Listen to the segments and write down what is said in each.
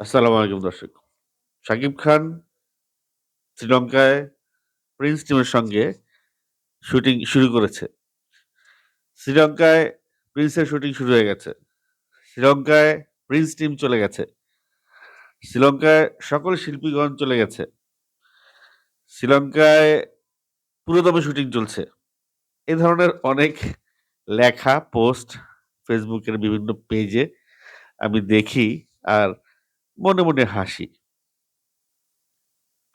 আসসালামু আলাইকুম দর্শক। শাকিব খান শ্রীলঙ্কায় প্রিন্স টিমের সঙ্গে শুটিং শুরু করেছে। শ্রীলঙ্কায় প্রিন্সের শুটিং শুরু হয়ে গেছে। শ্রীলঙ্কায় প্রিন্স টিম চলে গেছে। শ্রীলঙ্কায় সকল শিল্পীগণ চলে গেছে। শ্রীলঙ্কায় পুরোদমে শুটিং চলছে। এ ধরনের অনেক লেখা, পোস্ট ফেসবুকের বিভিন্ন পেজে আমি দেখি আর মনে, মনে হাসি।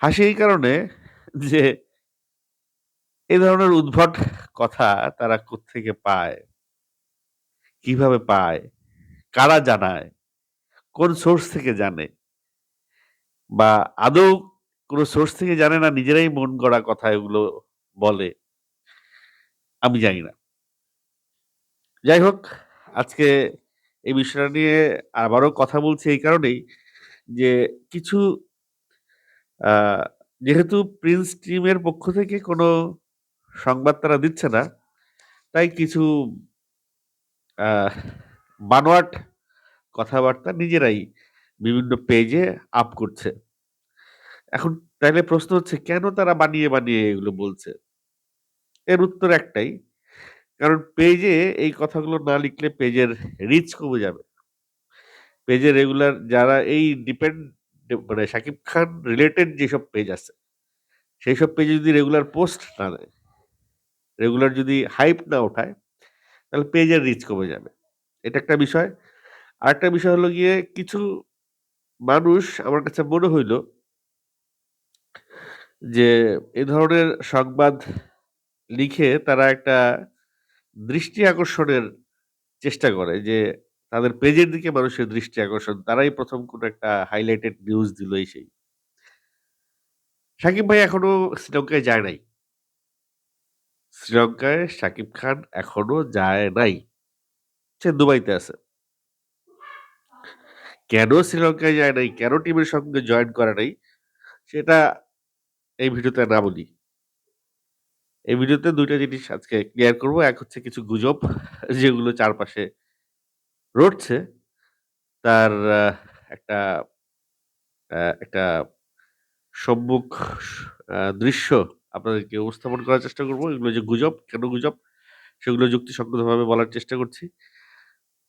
হাসি এই কারণে যে এ ধরনের উদ্ভট কথা তারা কোত্থেকে পায়? কীভাবে পায়? কারা জানায়? কোন সোর্স থেকে জানে? বা আদৌ কোন সোর্স থেকে জানে না নিজেরাই মন গড়া কথা এগুলো বলে? আমি জানি না। যাই হোক, আজকে এই বিষয়টা নিয়ে আবারও কথা বলছি এই কারণেই যে কিছু যেহেতু প্রিন্স টিমের পক্ষ থেকে কোনো সংবাদ তারা দিচ্ছে না, তাই কিছু বানোয়াট কথাবার্তা নিজেরাই বিভিন্ন পেজে আপ করছে। এখন তাইলে প্রশ্ন হচ্ছে কেন তারা বানিয়ে, বানিয়ে এগুলো বলছে? এর উত্তর একটাই। কারণ পেজে এই কথাগুলো না লিখলে পেজের রিচ কমে যাবে। পেজে রেগুলার যারা এই ডিপেন্ড মানে শাকিব খান রিলেটেড যেসব পেজ আছে, সেই সব পেজে যদি রেগুলার পোস্ট না দেয়, রেগুলার যদি হাইপ না ওঠায়, তাহলে পেজের রিচ কমে যাবে। এটা একটা বিষয়। আরেকটা বিষয় হলো গিয়ে কিছু মানুষ আমার কাছে মনে হইল যে এ ধরনের সংবাদ লিখে তারা একটা দৃষ্টি আকর্ষণের চেষ্টা করে যে তাদের পেজের দিকে মানুষের দৃষ্টি আকর্ষণ। তারাই প্রথম কোনো একটা হাইলাইটেড নিউজ দিল এই সেই। শাকিব ভাই এখনও শ্রীলঙ্কায় যায় নাই। শ্রীলঙ্কায় শাকিব খান এখনও যায় নাই। সে দুবাইতে আছে। কেন শ্রীলঙ্কায় যায় নাই, কেন টিমের সঙ্গে জয়েন করা নাই, সেটা এই ভিডিওতে না বলি। এই ভিডিওতে দুইটা জিনিস আজকে ক্লিয়ার করব। এক হচ্ছে কিছু গুজব যেগুলো চারপাশে রটছে। তার একটা একটা সম্মুখ দৃশ্য আপনাদেরকে উপস্থাপন করার চেষ্টা করব। এগুলো যে গুজব, কেন গুজব সেগুলো যুক্তিসঙ্গতভাবে বলার চেষ্টা করছি।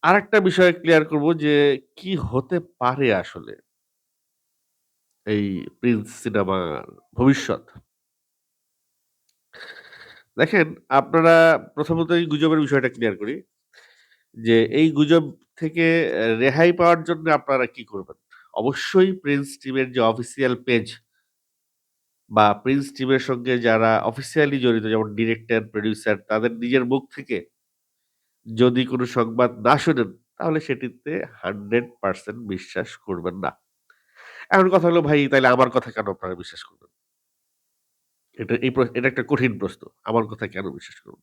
আরেকটা বিষয় ক্লিয়ার করব যে কি হতে পারে আসলে? এই 'প্রিন্স' সিনেমার ভবিষ্যৎ। দেখেন আপনারা প্রথমত এই গুজবের বিষয়টা ক্লিয়ার করি। যে এই গুজব থেকে রেহাই পাওয়ার জন্য আপনারা কি করবেন? অবশ্যই 'প্রিন্স' টিমের যে অফিসিয়াল পেজ বা 'প্রিন্স' টিমের সঙ্গে যারা অফিসিয়ালি জড়িত যেমন ডিরেক্টর, প্রোডিউসার তাদের নিজের মুখ থেকে যদি কোনো সংবাদ না শোনেন তাহলে সেটিতে 100% বিশ্বাস করবেন না। এখন কথা হলো ভাই তাইলে আমার কথা কেন আপনারা বিশ্বাস করবেন? এটা এই এটা একটা কঠিন প্রশ্ন। আমার কথা কেন বিশ্বাস করবেন?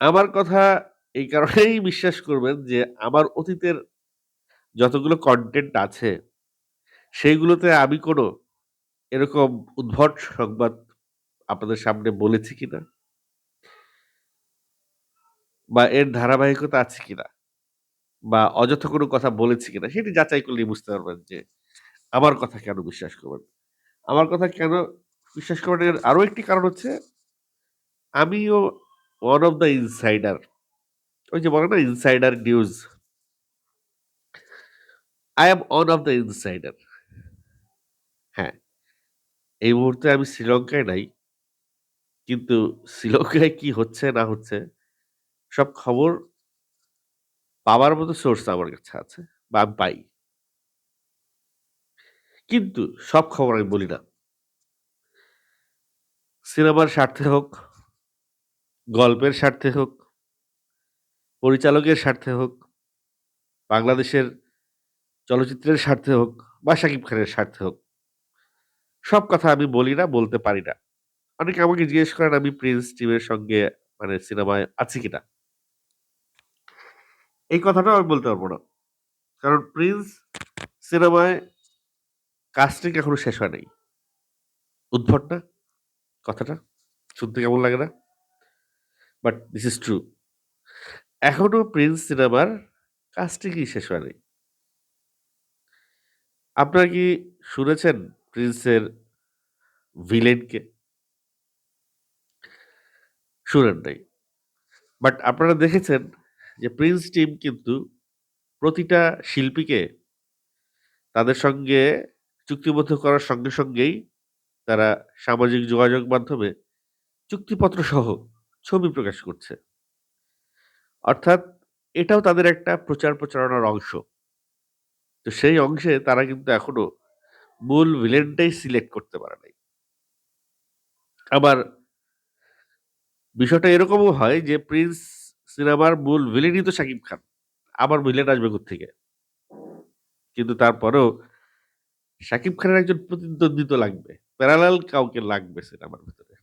আমার কথা এই কারণেই বিশ্বাস করবেন যে আমার অতীতের যতগুলো কনটেন্ট আছে, সেইগুলোতে আমি কোনো এরকম উদ্ভট সংবাদ আপনাদের সামনে বলেছি কিনা? বা এর ধারাবাহিকতা আছে কিনা? বা অযথা কোনো কথা বলেছি কিনা? সেটি যাচাই করলেই বুঝতে পারবেন যে আমার কথা কেন বিশ্বাস করবেন। আমার কথা কেন বিশ্বাস করবেন এর আরও একটি কারণ হচ্ছে আমিও ওয়ান of দ্য insider ওই যে বলে না insider news. I am one of the insider হ্যাঁ, এই মুহূর্তে আমি শ্রীলঙ্কায় নাই। কিন্তু শ্রীলঙ্কায় কি হচ্ছে না হচ্ছে সব খবর পাওয়ার মতো সোর্স আমার কাছে আছে বা আমি পাই। কিন্তু সব খবর আমি বলি না। সিনেমার স্বার্থে হোক, গল্পের স্বার্থে হোক, পরিচালকের স্বার্থে হোক, বাংলাদেশের চলচ্চিত্রের স্বার্থে হোক বা শাকিব খানের স্বার্থে হোক। সব কথা আমি বলি না, বলতে পারি না। অনেকে আমাকে জিজ্ঞেস করেন আমি 'প্রিন্স' টিমের সঙ্গে মানে সিনেমায় আছি কিনা? এই কথাটাও আমি বলতে পারব না। কারণ 'প্রিন্স' সিনেমায় কাস্টিং এখনও শেষ হয় নাই। উদ্ভট না কথাটা? শুনতে কেমন লাগে না? But this is true. এখনও 'প্রিন্স' সিনেমার কাস্টিংই শেষ হয়নি। আপনারা কি শুনেছেন প্রিন্সের ভিলেনকে? শুনেন নাই। বাট আপনারা দেখেছেন যে প্রিন্স টিম কিন্তু প্রতিটা শিল্পীকে তাদের সঙ্গে চুক্তিবদ্ধ করার সঙ্গে সঙ্গেই তারা সামাজিক যোগাযোগ মাধ্যমে চুক্তিপত্র সহ ছবি প্রকাশ করছে। অর্থাৎ এটাও তাদের একটা প্রচার প্রচারণার অংশ। তো সেই অংশে তারা কিন্তু এখনও মূল ভিলেনটাই সিলেক্ট করতে পারে নাই। আবার বিষয়টা এরকমও হয় যে প্রিন্স সিনেমার মূল ভিলেনই তো শাকিব খান। আবার ভিলেন আসবে কোত্থেকে? কিন্তু তারপরেও শাকিব খানের একজন প্রতিদ্বন্দ্বী তো লাগবে। প্যারালাল কাউকে লাগবে সিনেমার ভেতরে।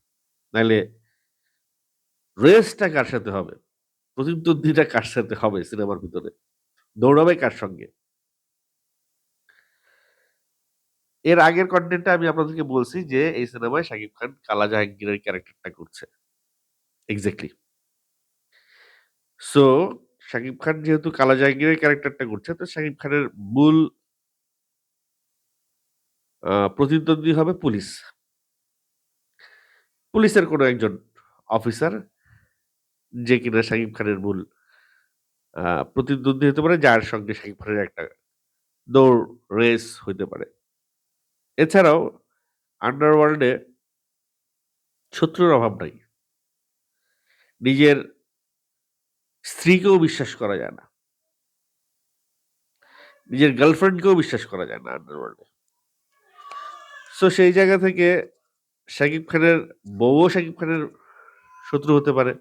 নাইলে রেসটা কার সাথে হবে? প্রতিদ্বন্দ্বীটা কার সাথে হবে সিনেমার ভিতরে? দৌড়াবে কার সঙ্গে? এর আগের কনটেন্টে আমি আপনাদেরকে বলছি যে, এই সিনেমায় শাকিব খান কালা জাহাঙ্গীরের ক্যারেক্টারটা করছে। এক্সাক্টলি। সো শাকিব খান যেহেতু কালা জাহাঙ্গীরের ক্যারেক্টারটা করছে, তো শাকিব খানের মূল প্রতিদ্বন্দ্বী হবে পুলিশ। পুলিশের কোনো একজন অফিসার যে কিনা শাকিব খানের মূল প্রতিদ্বন্দ্বী হতে পারে, যার সঙ্গে শাকিব খানের একটা দৌড় রেস হইতে পারে। এছাড়াও আন্ডারওয়ার্ল্ড শত্রুর অভাব নাই। নিজের স্ত্রীকেও বিশ্বাস করা যায় না। নিজের গার্লফ্রেন্ডকেও বিশ্বাস করা যায় না আন্ডারওয়ার্ল্ড। সো সেই জায়গা থেকে শাকিব খানের, বউও শাকিব খানের শত্রু হতে পারে।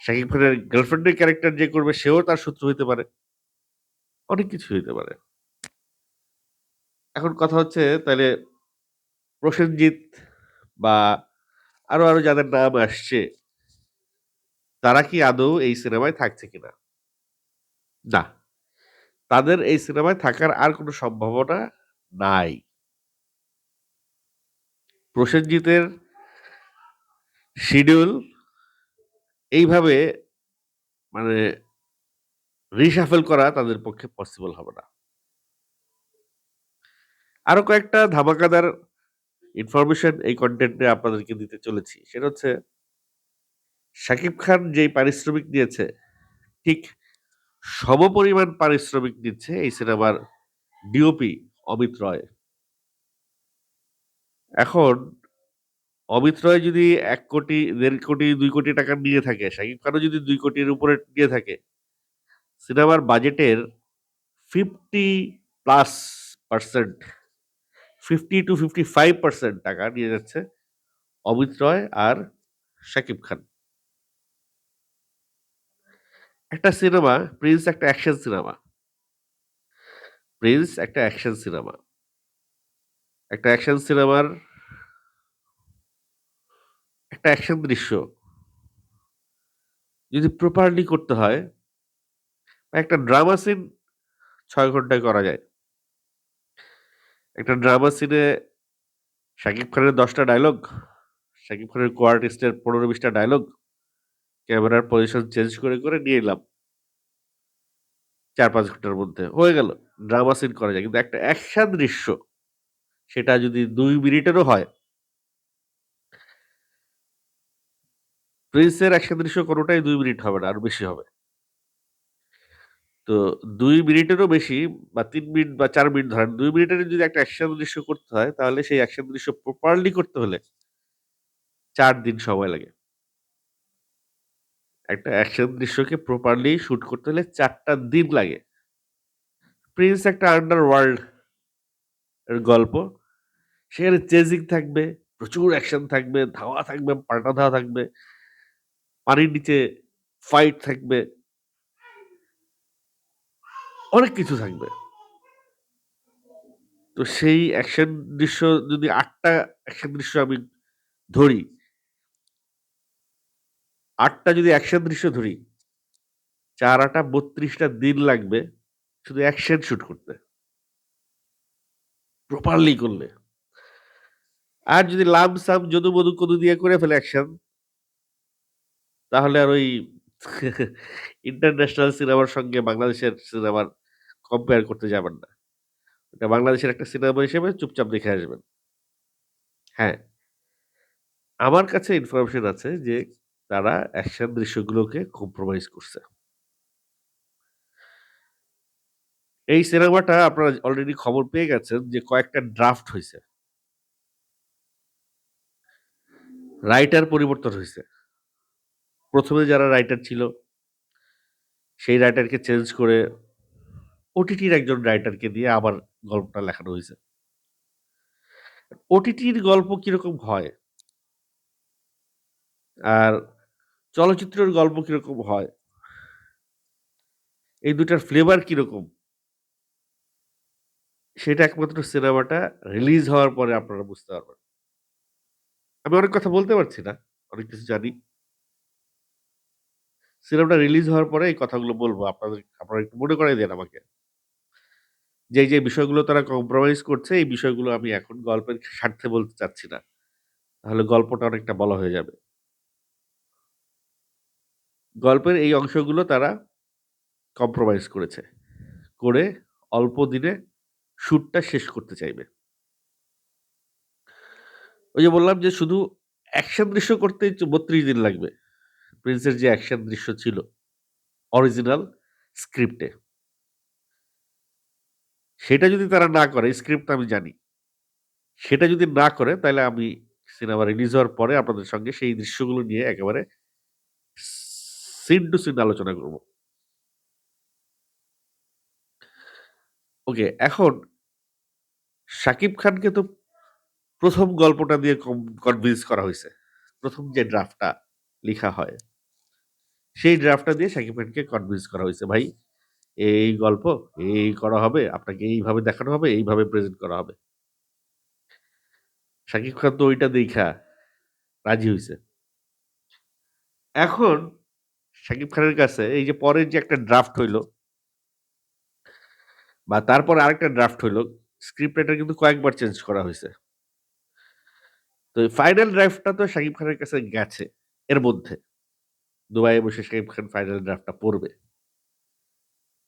শাকিব খানের গার্লফ্রেন্ডের ক্যারেক্টার যে করবে সেও তার শত্রু হইতে পারে। অনেক কিছু হইতে পারে। এখন কথা হচ্ছে তাহলে প্রসেনজিৎ বা আরও, আরও যাদের নাম আসছে তারা কি আদৌ এই সিনেমায় থাকছে কিনা? না। তাদের এই সিনেমায় থাকার আর কোনো সম্ভাবনা নাই। প্রসেনজিতের শিডিউল এইভাবে মানে রিশাফল করা তাদের পক্ষে পসিবল হবে না। আরও কয়েকটা ধামাকাদার ইনফরমেশন এই কনটেন্টে আপনাদেরকে দিতে চলেছি। সেটা হচ্ছে, শাকিব খান যেই পারিশ্রমিক নিয়েছে ঠিক সমপরিমাণ পারিশ্রমিক দিচ্ছে এই সিনেমার ডিওপি অমিত রয়। এখন অমিত রয় যদি ১ কোটি, ১.৫ কোটি, ২ কোটি টাকা নিয়ে থাকে, শাকিব খানও যদি ২ কোটির উপরে নিয়ে থাকে, সিনেমার বাজেটের 50+% 50-55% টাকা নিয়ে যাচ্ছে অমিত রয় আর শাকিব খান। একটা সিনেমা 'প্রিন্স' একটা অ্যাকশন সিনেমা। 'প্রিন্স' একটা অ্যাকশন সিনেমা। একটা অ্যাকশন সিনেমার একটা অ্যাকশন দৃশ্য যদি প্রপারলি করতে হয় একটা ড্রামা সিন ছয় ঘন্টায় করা যায়। একটা ড্রামা সিনে শাকিব খানের ১০ টা ডায়ালগ, শাকিব খানের কো-আর্টিস্ট এর ১৫-২০ ক্যামেরার পজিশন চেঞ্জ করে, করে নিয়ে এলাম। ৪-৫ ঘণ্টার মধ্যে হয়ে গেল। ড্রামা সিন করা যায়। কিন্তু একটা অ্যাকশন দৃশ্য সেটা যদি দুই মিনিটেরও হয় 'প্রিন্সের' অ্যাকশন দৃশ্য কোনটাই ২ মিনিট হবে না, আরও বেশি হবে। তো ২ মিনিটেরও বেশি বা ৩ মিনিট বা ৪ মিনিট ধরেন। ২ মিনিটের যদি একটা অ্যাকশন দৃশ্য করতে হয় তাহলে সেই অ্যাকশন দৃশ্য প্রপারলি করতে হলে ৪ দিন সময় লাগে। একটা অ্যাকশন দৃশ্যকে প্রপারলি শুট করতে হলে ৪ টা দিন লাগে। 'প্রিন্স' একটা আন্ডারওয়ার্ল্ড এর গল্প। সেখানে চেজিং থাকবে, প্রচুর অ্যাকশন থাকবে, ধাওয়া থাকবে, পাল্টা ধাওয়া থাকবে। পানির নিচে ফাইট থাকবে। অনেক কিছু থাকবে। তো সেই অ্যাকশন দৃশ্য যদি আটটা অ্যাকশন দৃশ্য আমি ধরি, আটটা যদি অ্যাকশন দৃশ্য ধরি, চার আটা বত্রিশটা দিন লাগবে শুধু অ্যাকশন শুট করতে। প্রপারলি করলে। আর যদি লাম-সাম যদু-মধু-কদু দিয়ে করে ফেলে অ্যাকশন তাহলে আর ওই ইন্টারন্যাশনাল সিনেমার সঙ্গে বাংলাদেশের সিনেমার কম্পেয়ার করতে যাবেন না। এটা বাংলাদেশের একটা সিনেমা হিসেবে চুপচাপ দেখে আসবেন। হ্যাঁ। আমার কাছে ইনফরমেশন আছে যে তারা অ্যাকশন দৃশ্যগুলোকে কম্প্রোমাইজ করছে। এই সিনেমাটা আপনারা অলরেডি খবর পেয়ে গেছেন যে কয়েকটা ড্রাফট হইছে। রাইটার পরিবর্তন হইছে। ১ম এ যারা রাইটার ছিল, সেই রাইটারকে চেঞ্জ করে ওটিটির একজন রাইটারকে দিয়ে আবার গল্পটা লেখানো হয়েছে ওটিটির গল্প কীরকম হয়? আর চলচ্চিত্রের গল্প কীরকম হয়? এই দুটার ফ্লেভার কীরকম? সেটা একমাত্র সিনেমাটা রিলিজ হওয়ার পরে আপনারা বুঝতে পারবেন। আমি অনেক কথা বলতে পারছি না। অনেক কিছু জানি। সিনেমাটা রিলিজ হওয়ার পরে এই কথাগুলো বলব আপনাদের আপনারা একটু মনে করাই দেন আমাকে। যে, যে বিষয়গুলো তারা কম্প্রোমাইজ করছে এই বিষয়গুলো আমি এখন গল্পের স্বার্থে বলতে চাচ্ছি না। তাহলে গল্পটা অনেকটা বলা হয়ে যাবে। গল্পের এই অংশগুলো তারা কম্প্রোমাইজ করেছে। করে অল্প দিনে শুটটা শেষ করতে চাইবে। ওই যে বললাম যে শুধু অ্যাকশন দৃশ্য চ ৩২ দিন লাগবে। প্রিন্সের যে অ্যাকশন দৃশ্য ছিল অরিজিনাল স্ক্রিপ্টে। সেটা যদি তারা না করে স্ক্রিপ্ট আমি জানি। সেটা যদি না করে তাহলে আমি সিনেমা রিলিজ হওয়ার পরে আপনাদের সঙ্গে সেই দৃশ্যগুলো নিয়ে একেবারে সিন টু সিন আলোচনা করব। ওকে, এখন শাকিব খানকে তো প্রথম গল্পটা দিয়ে কনভিন্স করা হয়েছে প্রথম যে ড্রাফটটা লিখা হয়। সেই ড্রাফটটা দিয়ে শাকিব খানকে কনভিন্স করা হয়েছে ভাই এই গল্প, এই করা হবে, আপনাকে এইভাবে দেখানো হবে, এইভাবে প্রেজেন্ট করা হবে। শাকিব খান তো ওইটা দেখা রাজি হইছে। এখন শাকিব খানের কাছে এই যে পরের যে একটা ড্রাফট হইল বা তারপরে আরেকটা ড্রাফট হইল, স্ক্রিপ্ট রাইটার কিন্তু কয়েকবার চেঞ্জ করা হয়েছে তো ফাইনাল ড্রাফটটা তো শাকিব খানের কাছে গেছে এর মধ্যে। দুবাইয়ে বসে শাকিব খান ফাইনাল ড্রাফটটা পড়বে।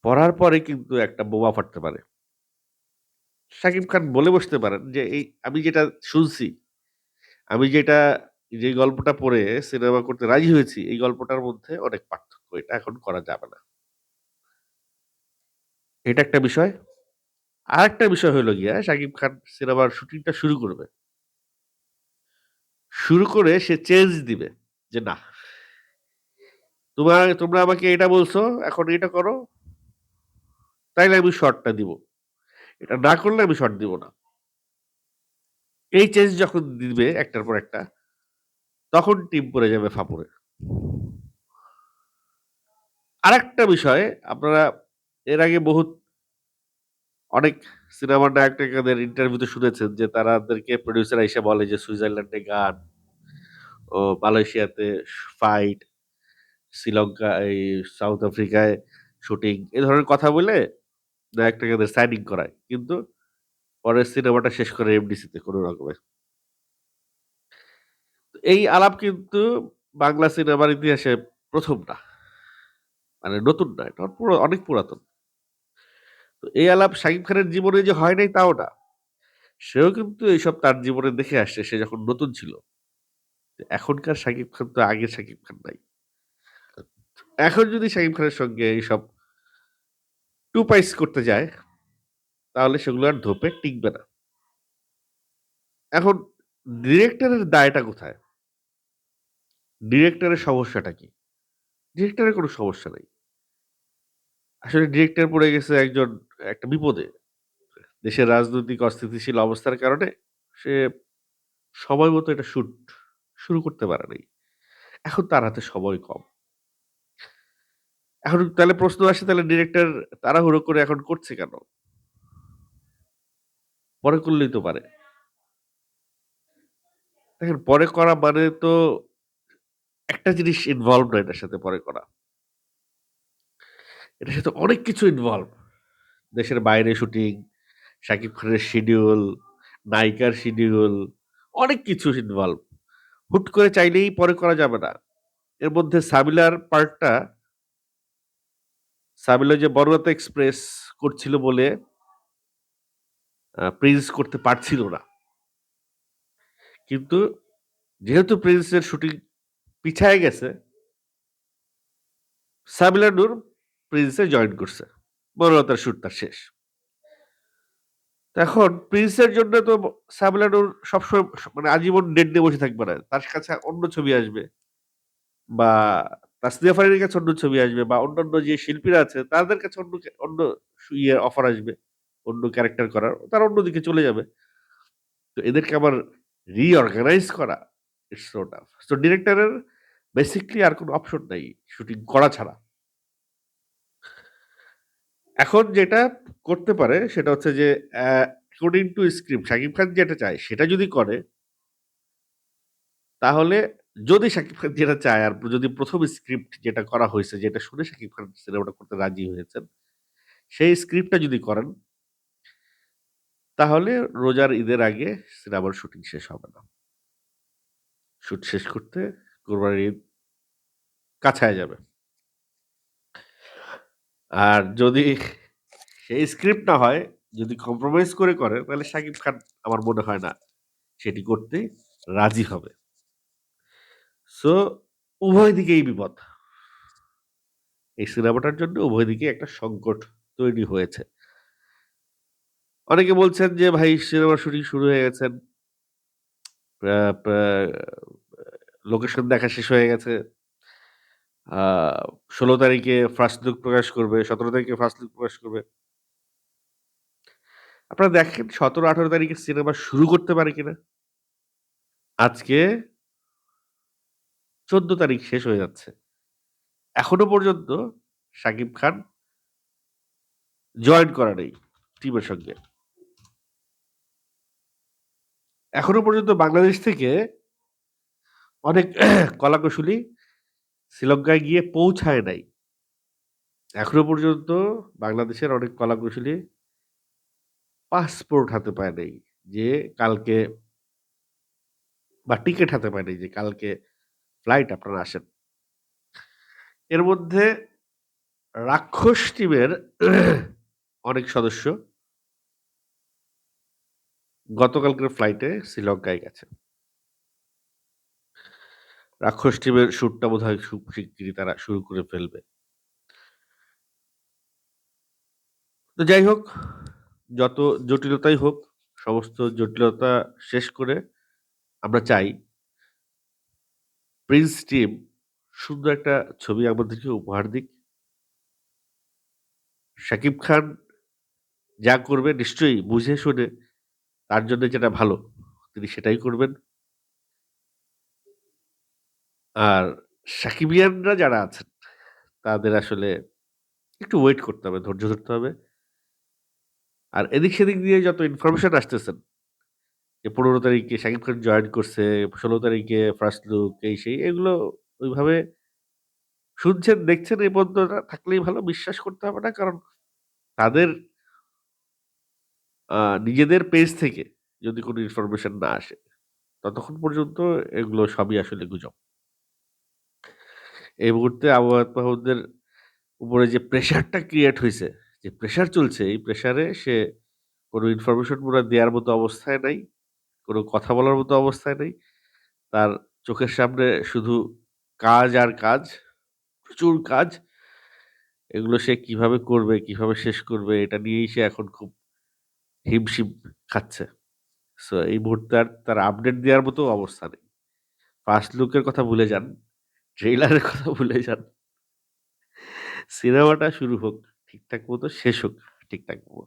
পড়ার পরে কিন্তু একটা বোমা ফাটতে পারে। শাকিব খান বলে বসতে পারেন যে এই আমি যেটা শুনছি, আমি যেটা যে গল্পটা পড়ে সিনেমা করতে রাজি হয়েছি, এই গল্পটার মধ্যে অনেক পার্থক্য। এটা এখন করা যাবে না। এটা একটা বিষয়। আরেকটা বিষয় হইল গিয়া শাকিব খান সিনেমার শুটিংটা শুরু করবে। শুরু করে সে চেঞ্জ দিবে যে না। তোমা তোমরা আমাকে এটা বলছো, এখন এটা করো। তাইলে আমি শর্টটা দিব। এটা না করলে আমি শর্ট দিব না। এই চেঞ্জ যখন দিবে একটার পর একটা, তখন টিম পড়ে যাবে ফাঁপড়ে। আরেকটা বিষয় আপনারা এর আগে বহুত অনেক সিনেমার ডায়রেক্টরদের ইন্টারভিউতে শুনেছেন যে তারাদেরকে প্রোডিউসার এসে বলে যে সুইজারল্যান্ডে গান, ও মালয়েশিয়াতে ফাইট, শ্রীলঙ্কা, এই সাউথ আফ্রিকায় শুটিং, এ ধরনের কথা বলে ডায়রেক্টরদের সাইনিং করায়। কিন্তু পরের সিনেমাটা শেষ করে এফডিসিতে কোনো রকমে। এই আলাপ কিন্তু বাংলা সিনেমার ইতিহাসে ১ম না। মানে নতুন না। এটা অনেক পুরাতন। তো এই আলাপ শাকিব খানের জীবনে যে হয় নাই তাও না। সেও কিন্তু এইসব তার জীবনে দেখে আসছে, সে যখন নতুন ছিল। এখনকার শাকিব খান তো আগের শাকিব খান নাই। এখন যদি শাকিব খানের সঙ্গে এইসব টু পাইস করতে যায়, তাহলে সেগুলো আর ধোপে টিকবে না। এখন ডিরেক্টরের দায়টা কোথায়? ডিরেক্টরের সমস্যাটা কি? ডিরেক্টরের কোনো সমস্যা নেই আসলে ডিরেক্টর পড়ে গেছে একজন একটা বিপদে। দেশের রাজনৈতিক অস্থিতিশীল অবস্থার কারণে সে সময় মতো এটা শুট শুরু করতে পারে নাই। এখন তার হাতে সময় কম। এখন তাহলে প্রশ্ন আসে তাহলে ডিরেক্টর তাড়াহুড়ো করে এখন করছে কেন? পরে করলেই তো পারে। দেখেন পরে করা মানে তো একটা জিনিস ইনভলভ না এটার সাথে পরে করা। এটার সাথে অনেক কিছু ইনভলভ। দেশের বাইরে শুটিং, শাকিব খানের শিডিউল, নায়িকার শিডিউল, অনেক কিছু ইনভলভ। হুট করে চাইলেই পরে করা যাবে না। এর মধ্যে সাবিলার পার্টটা সাবিলা যে বড়রাতে এক্সপ্রেস করছিল বলে প্রিন্স করতে পারছিল না। কিন্তু যেহেতু প্রিন্সের শুটিং পিছায় গেছে সাবিলা নূর প্রিন্সে জয়েন করছে। বনলতার শুট তার শেষ। এখন প্রিন্সের জন্য তো সাবিলা নূর সবসময় মানে আজীবন ডেট নিয়ে বসে থাকবে না। তার কাছে অন্য ছবি আসবে। বা তাসনিয়া ফারিনের কাছে অন্য ছবি আসবে বা অন্যান্য যে শিল্পীরা আছে, তাদের কাছে অন্য অন্য ইয়ে অফার আসবে। অন্য ক্যারেক্টার করার। তারা অন্যদিকে চলে যাবে। তো এদেরকে আবার রিঅর্গানাইজ করা ইটস সো টাফ। সো ডিরেক্টরের বেসিক্যালি আর কোন অপশন নাই শুটিং করা ছাড়া। এখন যেটা করতে পারে, সেটা হচ্ছে যে অ্যা according to script Shakib Khan যেটা চায়, সেটা যদি করে, তাহলে যদি শাকিব খান যেটা চায় আর যদি ১ম স্ক্রিপ্ট যেটা করা হইছে যেটা শুনে শাকিব খান সিনেমাটা করতে রাজি হয়েছেন, সেই স্ক্রিপ্টটা যদি করেন তাহলে রোজার ঈদের আগে সিনেমার শুটিং শেষ হবে না। শুট শেষ করতে কোরবানির ঈদ কাছায় যাবে। আর যদি সেই স্ক্রিপ্ট না হয়, যদি কম্প্রোমাইজ করে করে তাহলে শাকিব খান আমার মনে হয় না সেটি করতে রাজি হবে। সো উভয় দিকেই বিপদ। এই সিনেমাটার জন্য উভয় দিকে একটা সংকট তৈরি হয়েছে। অনেকে বলছেন যে ভাই সিনেমা শুটিং শুরু হয়ে গেছেন। লোকেশন দেখা শেষ হয়ে গেছে। ১৬ তারিখে ফার্স্ট লুক প্রকাশ করবে, ১৭ তারিখে ফার্স্ট লুক প্রকাশ করবে। আপনারা দেখেন ১৭-১৮ তারিখে সিনেমা শুরু করতে পারে কিনা? আজকে ১৪ তারিখ শেষ হয়ে যাচ্ছে। এখনও পর্যন্ত শাকিব খান জয়েন করা নেই টিমের সঙ্গে। এখনও পর্যন্ত বাংলাদেশ থেকে অনেক কলাকুশলী শ্রীলঙ্কায় গিয়ে পৌঁছায় নাই। এখনও পর্যন্ত বাংলাদেশের অনেক কলাকুশলী পাসপোর্ট হাতে পায় নাই। যে কালকে বা টিকেট হাতে পায় নাই, যে কালকে ফ্লাইট আপনারা আসেন। এর মধ্যে রাক্ষস টিমের অনেক সদস্য গতকালকের ফ্লাইটে শ্রীলঙ্কায় গেছে। রাক্ষস টিমের শুটটা বোধহয় খুব শিগগিরই তারা শুরু করে ফেলবে। তো যাই হোক, যত জটিলতাই হোক, সমস্ত জটিলতা শেষ করে আমরা চাই প্রিন্স টিম সুন্দর একটা ছবি আমাদেরকে উপহার দিক। শাকিব খান যা করবে নিশ্চয়ই বুঝে শুনে তার জন্য যেটা ভালো তিনি সেটাই করবেন। আর সাকিবিয়ানরা যারা আছেন তাদের আসলে একটু ওয়েট করতে হবে, ধৈর্য ধরতে হবে। আর এদিক সেদিক দিয়ে যত ইনফরমেশন আসতেছেন যে ১৫ তারিখে শাকিব খান জয়েন করছে, ১৬ তারিখে ফার্স্ট লুক এই সেই এগুলো ওইভাবে শুনছেন, দেখছেন এই পর্যন্ত থাকলেই ভালো। বিশ্বাস করতে হবে না। কারণ তাদের নিজেদের পেজ থেকে যদি কোনো ইনফরমেশন না আসে, ততক্ষণ পর্যন্ত এগুলো সবই আসলে গুজব। এই মুহূর্তে আবহাওয়া মাহমুদের উপরে যে প্রেশারটা ক্রিয়েট হইছে, যে প্রেশার চলছে এই প্রেশারে সে কোনো ইনফরমেশন পুরা দেয়ার মতো অবস্থায় নাই। কোন কথা বলার মতো অবস্থায় নেই। তার চোখের সামনে শুধু কাজ আর কাজ, প্রচুর কাজ। এগুলো সে কীভাবে করবে, কীভাবে শেষ করবে এটা নিয়েই সে এখন খুব হিমশিম খাচ্ছে। সো এই মুহূর্তে আর তার আপডেট দেওয়ার মতো অবস্থা নেই। ফার্স্ট লুক এর কথা ভুলে যান। ট্রেইলারের কথা ভুলে যান। সিনেমাটা শুরু হোক, ঠিকঠাক মতো শেষ হোক ঠিকঠাক মতো।